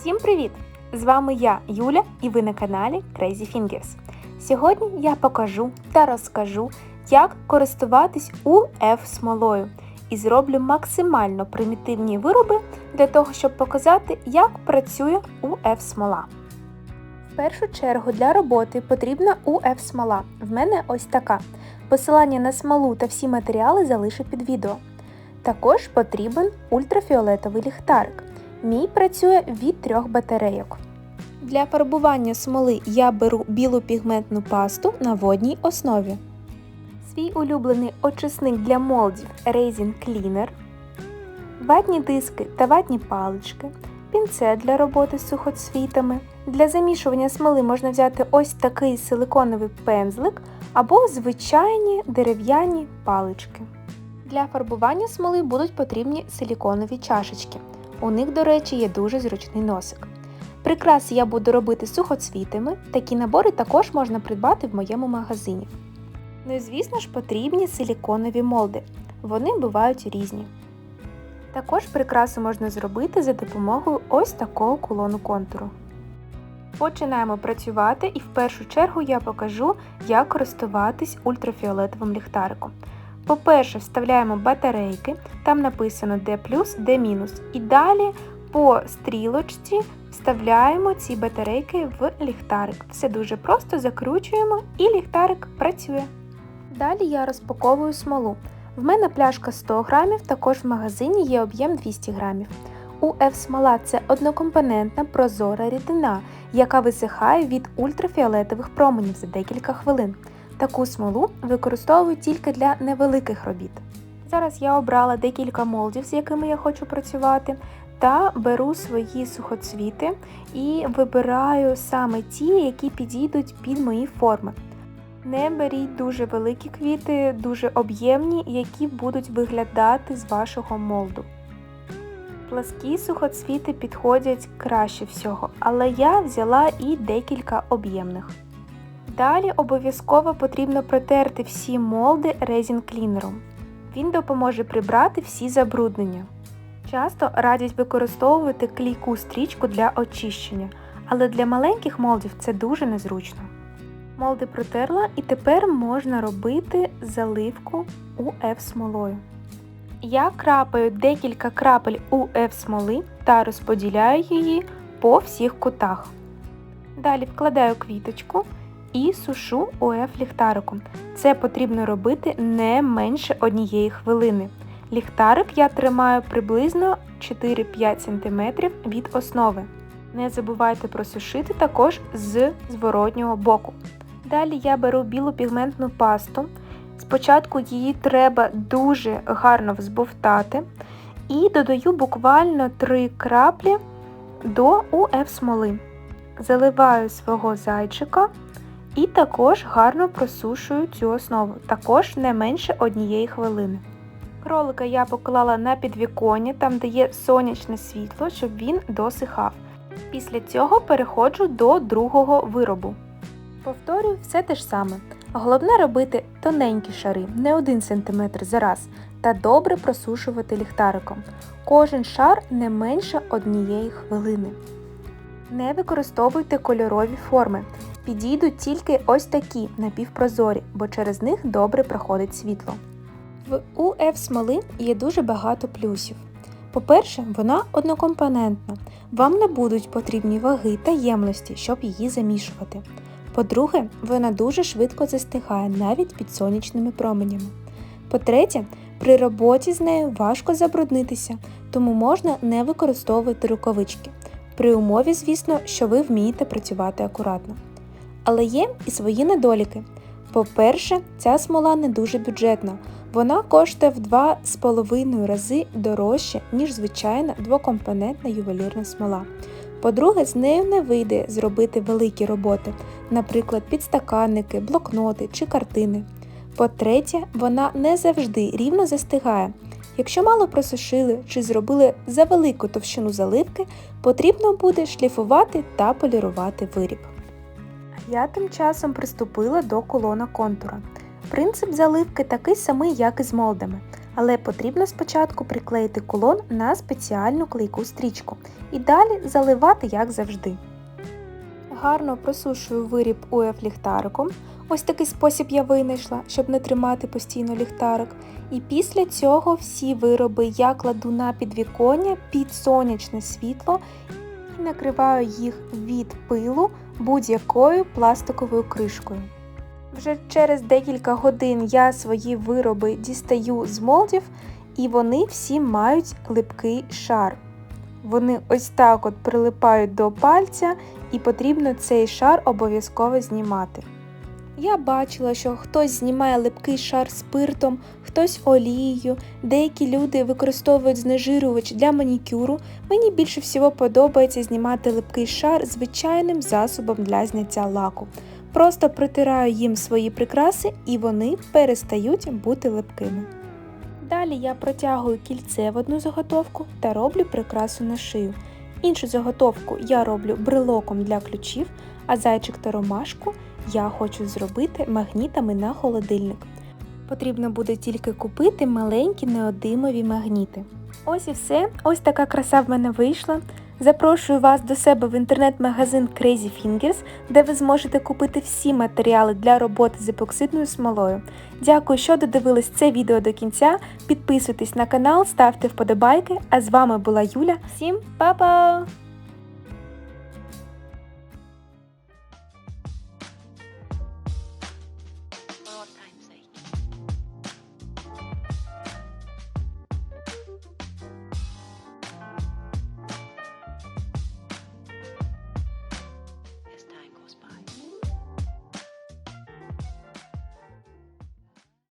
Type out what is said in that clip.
Всім привіт! З вами я, Юля, і ви на каналі Crazy Fingers. Сьогодні я покажу та розкажу, як користуватись УФ смолою і зроблю максимально примітивні вироби для того, щоб показати, як працює УФ смола. В першу чергу для роботи потрібна УФ смола. В мене ось така. Посилання на смолу та всі матеріали залишу під відео. Також потрібен ультрафіолетовий ліхтарик. Мій працює від трьох батарейок. Для фарбування смоли я беру білу пігментну пасту на водній основі. Свій улюблений очисник для молдів Resin Cleaner, ватні диски та ватні палички, пінцет для роботи з сухоцвітами. Для замішування смоли можна взяти ось такий силиконовий пензлик або звичайні дерев'яні палички. Для фарбування смоли будуть потрібні силіконові чашечки. У них, до речі, є дуже зручний носик. Прикраси я буду робити сухоцвітами, такі набори також можна придбати в моєму магазині. Ну і звісно ж потрібні силіконові молди. Вони бувають різні. Також прикраси можна зробити за допомогою ось такого кулону контуру. Починаємо працювати і в першу чергу я покажу, як користуватись ультрафіолетовим ліхтариком. По-перше, вставляємо батарейки, там написано D D-. І далі по стрілочці вставляємо ці батарейки в ліхтарик. Все дуже просто закручуємо і ліхтарик працює. Далі я розпаковую смолу. В мене пляшка 100 грамів, також в магазині є об'єм 200 грамів. УФ смола це однокомпонентна прозора рідина, яка висихає від ультрафіолетових променів за декілька хвилин. Таку смолу використовую тільки для невеликих робіт. Зараз я обрала декілька молдів, з якими я хочу працювати, та беру свої сухоцвіти і вибираю саме ті, які підійдуть під мої форми. Не беріть дуже великі квіти, дуже об'ємні, які будуть виглядати з вашого молду. Пласкі сухоцвіти підходять краще всього, але я взяла і декілька об'ємних. Далі обов'язково потрібно протерти всі молди резін клінером. Він допоможе прибрати всі забруднення. Часто радять використовувати клійку стрічку для очищення, але для маленьких молдів це дуже незручно. Молди протерла і тепер можна робити заливку УФ смолою. Я крапаю декілька крапель УФ смоли та розподіляю її по всіх кутах. Далі вкладаю квіточку і сушу УФ ліхтариком. Це потрібно робити не менше однієї хвилини. Ліхтарик я тримаю приблизно 4-5 см від основи. Не забувайте просушити також з зворотнього боку. Далі я беру білу пігментну пасту. Спочатку її треба дуже гарно взбовтати і додаю буквально 3 краплі до УФ смоли. Заливаю свого зайчика і також гарно просушую цю основу, також не менше однієї хвилини. Кролика я поклала на підвіконня, там де є сонячне світло, щоб він досихав. Після цього переходжу до другого виробу. Повторюю все те ж саме. Головне робити тоненькі шари, не 1 см за раз, та добре просушувати ліхтариком. Кожен шар не менше однієї хвилини. Не використовуйте кольорові форми. Підійдуть тільки ось такі напівпрозорі, бо через них добре проходить світло. В УФ смоли є дуже багато плюсів. По-перше, вона однокомпонентна, вам не будуть потрібні ваги та ємності, щоб її замішувати. По-друге, вона дуже швидко застигає навіть під сонячними променями. По-третє, при роботі з нею важко забруднитися, тому можна не використовувати рукавички. При умові, звісно, що ви вмієте працювати акуратно. Але є і свої недоліки. По-перше, ця смола не дуже бюджетна. Вона коштує в 2,5 рази дорожче, ніж звичайна двокомпонентна ювелірна смола. По-друге, з нею не вийде зробити великі роботи, наприклад, підстаканники, блокноти чи картини. По-третє, вона не завжди рівно застигає. Якщо мало просушили чи зробили за велику товщину заливки, потрібно буде шліфувати та полірувати виріб. Я тим часом приступила до колона контура. Принцип заливки такий самий, як і з молдами, але потрібно спочатку приклеїти кулон на спеціальну клейку стрічку і далі заливати, як завжди. Гарно просушую виріб УФ ліхтариком. Ось такий спосіб я винайшла, щоб не тримати постійно ліхтарик. І після цього всі вироби я кладу на підвіконня під сонячне світло і накриваю їх від пилу будь-якою пластиковою кришкою. Вже через декілька годин я свої вироби дістаю з молдів, і вони всі мають липкий шар. Вони ось так от прилипають до пальця, і потрібно цей шар обов'язково знімати. Я бачила, що хтось знімає липкий шар спиртом, хтось олією, деякі люди використовують знежирювач для манікюру. Мені більше всього подобається знімати липкий шар звичайним засобом для зняття лаку. Просто притираю їм свої прикраси і вони перестають бути липкими. Далі я протягую кільце в одну заготовку та роблю прикрасу на шию. Іншу заготовку я роблю брелоком для ключів, а зайчик та ромашку я хочу зробити магнітами на холодильник. Потрібно буде тільки купити маленькі неодимові магніти. Ось і все. Ось така краса в мене вийшла. Запрошую вас до себе в інтернет-магазин Crazy Fingers, де ви зможете купити всі матеріали для роботи з епоксидною смолою. Дякую, що додивились це відео до кінця. Підписуйтесь на канал, ставте вподобайки. А з вами була Юля. Всім па-па!